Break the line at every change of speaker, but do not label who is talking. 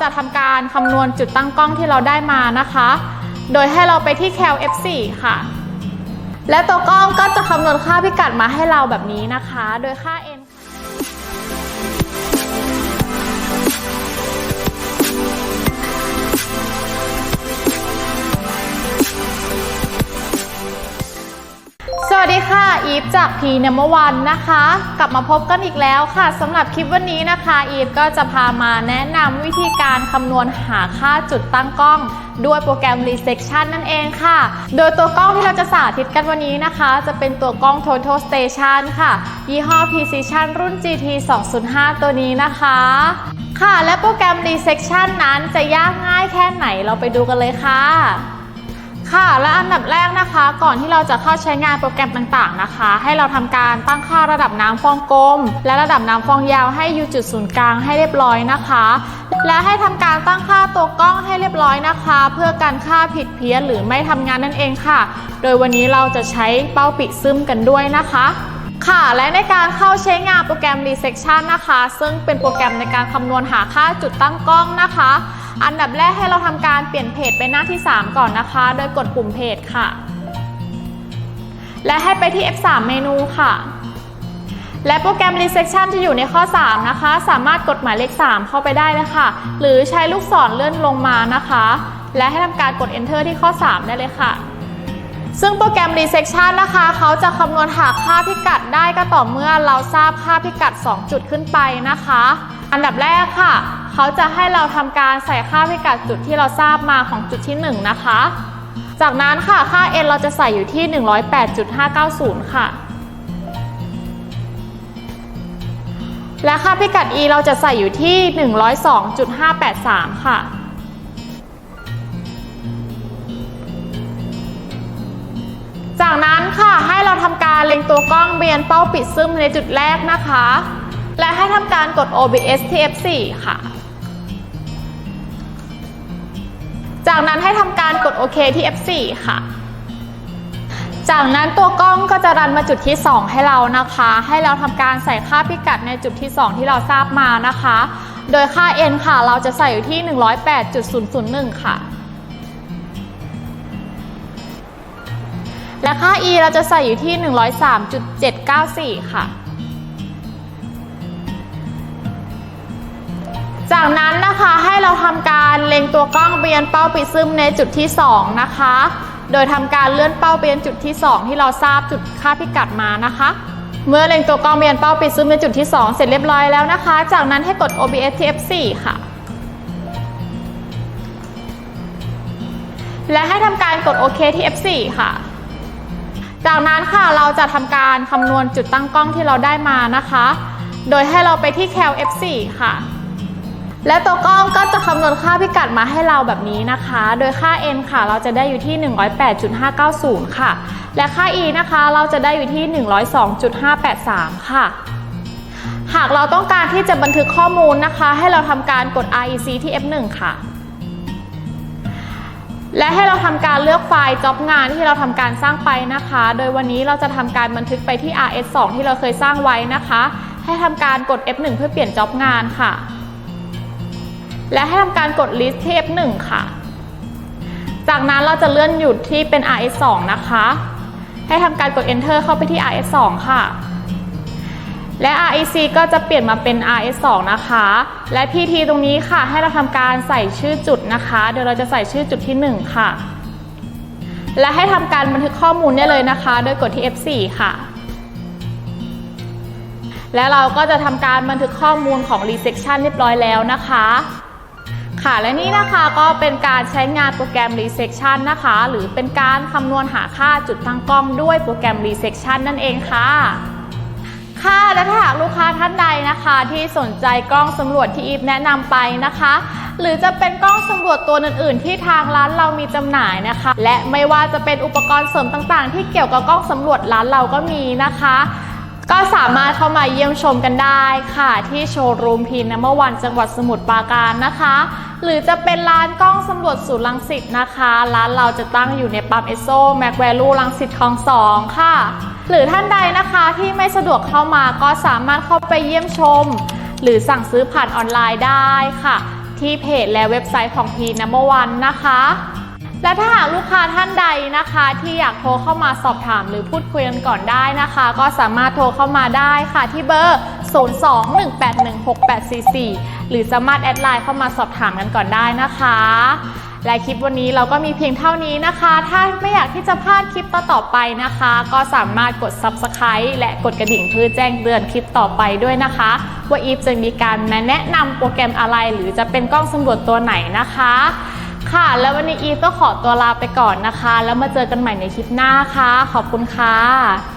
จะทำการคำนวณจุดตั้งกล้องที่เราได้มานะคะ โดยให้เราไปที่แคล f4 ค่ะ และตัวกล้องก็จะคำนวณค่าพิกัดมาให้เราแบบนี้นะคะ โดยค่า n ค่ะ ค่ะอีฟจาก P Number One นะคะ กลับมาพบกันอีกแล้วค่ะสำหรับคลิปวันนี้นะคะอีฟก็จะพามาแนะนำวิธีการคำนวณหาค่าจุดตั้งกล้อง ด้วยโปรแกรม Resection นั่นเองค่ะ โดยตัวกล้องที่เราจะสาธิตกันวันนี้นะคะ จะเป็นตัวกล้อง Total Station ค่ะ ยี่ห้อ Precision รุ่น GT 205 ตัวนี้นะคะค่ะและโปรแกรม Resection นั้นจะยากง่ายแค่ไหนเราไปดูกันเลยค่ะ ค่ะและอันดับแรกนะคะ ก่อนที่เราจะเข้าใช้งานโปรแกรมต่างๆนะคะ ให้เราทำการตั้งค่าระดับน้ำฟองกลม และระดับน้ำฟองยาวให้อยู่จุดศูนย์กลางให้เรียบร้อยนะคะ และให้ทำการตั้งค่าตัวกล้องให้เรียบร้อยนะคะ เพื่อการค่าผิดเพี้ยนหรือไม่ทำงานนั่นเองค่ะ โดยวันนี้เราจะใช้เป้าปิดซึมกันด้วยนะคะค่ะ และในการเข้าใช้งานโปรแกรม Resection นะคะ ซึ่งเป็นโปรแกรมในการคำนวณหาค่าจุดตั้งกล้องนะคะ อันดับแรกให้เราทำการเปลี่ยนเพจไปหน้าที่ 3 ก่อนนะคะ โดยกดปุ่มเพจค่ะ และให้ไปที่ F3 เมนูค่ะ และโปรแกรม Resection จะอยู่ในข้อ 3 นะคะ สามารถกดหมายเลข 3 เข้าไปได้เลยค่ะ หรือใช้ลูกศรเลื่อนลงมานะคะ และให้ทำการกด Enter ที่ข้อ 3 ได้เลยค่ะ ซึ่งโปรแกรม Resection นะคะ เขาจะคำนวณหาค่าพิกัดได้ก็ต่อเมื่อเราทราบค่าพิกัด 2 จุดขึ้นไปนะคะ อันดับแรกค่ะ เขาจะให้เราทำการใส่ค่าพิกัดจุดที่เราทราบมาของจุดที่ 1 นะคะ จากนั้นค่ะค่า n เราจะใส่อยู่ที่ 108.590 ค่ะ และค่าพิกัด e เราจะใส่อยู่ที่ 102.583 ค่ะ จากนั้นค่ะให้เราทำการเล็งตัวกล้องเบียนเป้าปิดซึมในจุดแรกนะคะ และให้ทำการกด OBS ที่ F4 ค่ะ จากนั้นให้ทำการกดโอเคที่ F4 ค่ะ จากนั้นตัวกล้องก็จะรันมาจุดที่ 2 ให้เรานะคะ ให้เราทำการใส่ค่าพิกัดในจุดที่ 2 ที่เราทราบมานะคะ โดยค่า n ค่ะ เราจะใส่อยู่ที่ 108.001 ค่ะ และค่า e เราจะใส่อยู่ที่ 103.794 ค่ะ จากนั้นนะคะให้เราทำการเล็งตัวกล้องเบียนเป้าปิดซึมในจุดที่ 2 นะคะ โดยทำการเลื่อนเป้าเบียนจุดที่ 2 ที่เราทราบจุดค่าพิกัดมานะคะ เมื่อเล็งตัวกล้องเบียนเป้าปิดซึมในจุดที่ 2 เสร็จเรียบร้อยแล้วนะคะ จากนั้นให้กด OBS ที่ F4 ค่ะและให้ทำการกดโอเคที่ F4 ค่ะ จากนั้นค่ะเราจะทำการคำนวณจุดตั้งกล้องที่เราได้มานะคะ โดยให้เราไปที่ cal f4 ค่ะ และตัวกล้องก็จะคำนวณค่าพิกัดมาให้เราแบบนี้นะคะ โดยค่า n ค่ะ เราจะได้อยู่ที่ 108.590 ค่ะ และค่า e นะคะเราจะได้อยู่ที่ 102.583 ค่ะ หากเราต้องการที่จะบันทึกข้อมูลนะคะ ให้เราทำการกด rec ที่ f1 ค่ะ และให้เราทำการเลือกไฟล์จ็อบงานที่เราทำการสร้างไปนะคะ โดยวันนี้เราจะทำการบันทึกไปที่ rs2 ที่เราเคยสร้างไว้นะคะ ให้ทำการกด f1 เพื่อเปลี่ยนจ็อบงานค่ะ และให้ทำการกด list ที่ f1 ค่ะ จากนั้นเราจะเลื่อนหยุดที่เป็น rs2 นะคะ ให้ทำการกด enter เข้าไปที่ rs2 ค่ะ และ REC ก็จะเปลี่ยนมาเป็น RS2 นะคะ และ PT ตรงนี้ค่ะ ให้เราทำการใส่ชื่อจุดนะคะ เดี๋ยวเราจะใส่ชื่อจุดที่ 1 ค่ะ และให้ทำการบันทึกข้อมูลได้เลยนะคะ โดยกดที่ F4 ค่ะ และเราก็จะทำการบันทึกข้อมูลของ Resection เรียบร้อยแล้วนะคะ ค่ะ และนี่นะคะก็เป็นการใช้งานโปรแกรม Resection นะคะ หรือเป็นการคำนวณหาค่าจุดตั้งกล้องด้วยโปรแกรม Resection นั่นเองค่ะ ค่ะและถ้าหากลูกค้าท่านใดนะคะ ที่สนใจกล้องสำรวจที่อีฟแนะนำไปนะคะ หรือจะเป็นกล้องสำรวจตัวอื่น ๆ ที่ทางร้านเรามีจำหน่ายนะคะ และไม่ว่าจะเป็นอุปกรณ์เสริมต่างๆ ที่เกี่ยวกับกล้องสำรวจร้านเราก็มีนะคะ ก็สามารถเข้ามาเยี่ยมชมกันได้ค่ะ ที่โชว์รูมพีนัมเบอร์วันจังหวัดสมุทรปราการนะคะ หรือจะเป็นร้านกล้องสำรวจศูนย์ลังสิตนะคะ ร้านเราจะตั้งอยู่ในปั๊มเอสโซแม็กแวลูลังสิตคลองสองค่ะ หรือท่านใดนะคะที่ไม่สะดวกเข้ามาก็สามารถเข้าไปเยี่ยมชม หรือสั่งซื้อผ่านออนไลน์ได้ค่ะ ที่เพจและเว็บไซต์ของพีนัมเบอร์วันนะคะ และถ้าหากลูกค้าท่านใดนะคะ ที่อยากโทรเข้ามาสอบถามหรือพูดคุยกันก่อนได้นะคะ ก็สามารถโทรเข้ามาได้ค่ะที่เบอร์ 02-181-6844 หรือสามารถแอดไลน์เข้ามาสอบถามกันก่อนได้นะคะ และคลิปวันนี้เราก็มีเพียงเท่านี้นะคะ ถ้าไม่อยากที่จะพลาดคลิปต่อๆไปนะคะ ก็สามารถกด Subscribe และกดกระดิ่งเพื่อแจ้งเตือนคลิปต่อไปด้วยนะคะ ว่าอีฟจะมีการมาแนะนำโปรแกรมอะไร หรือจะเป็นกล้องสำรวจตัวไหนนะคะค่ะ แล้ววันนี้อีฟก็ขอตัวลาไปก่อนนะคะ แล้วมาเจอกันใหม่ในคลิปหน้าค่ะ ขอบคุณค่ะ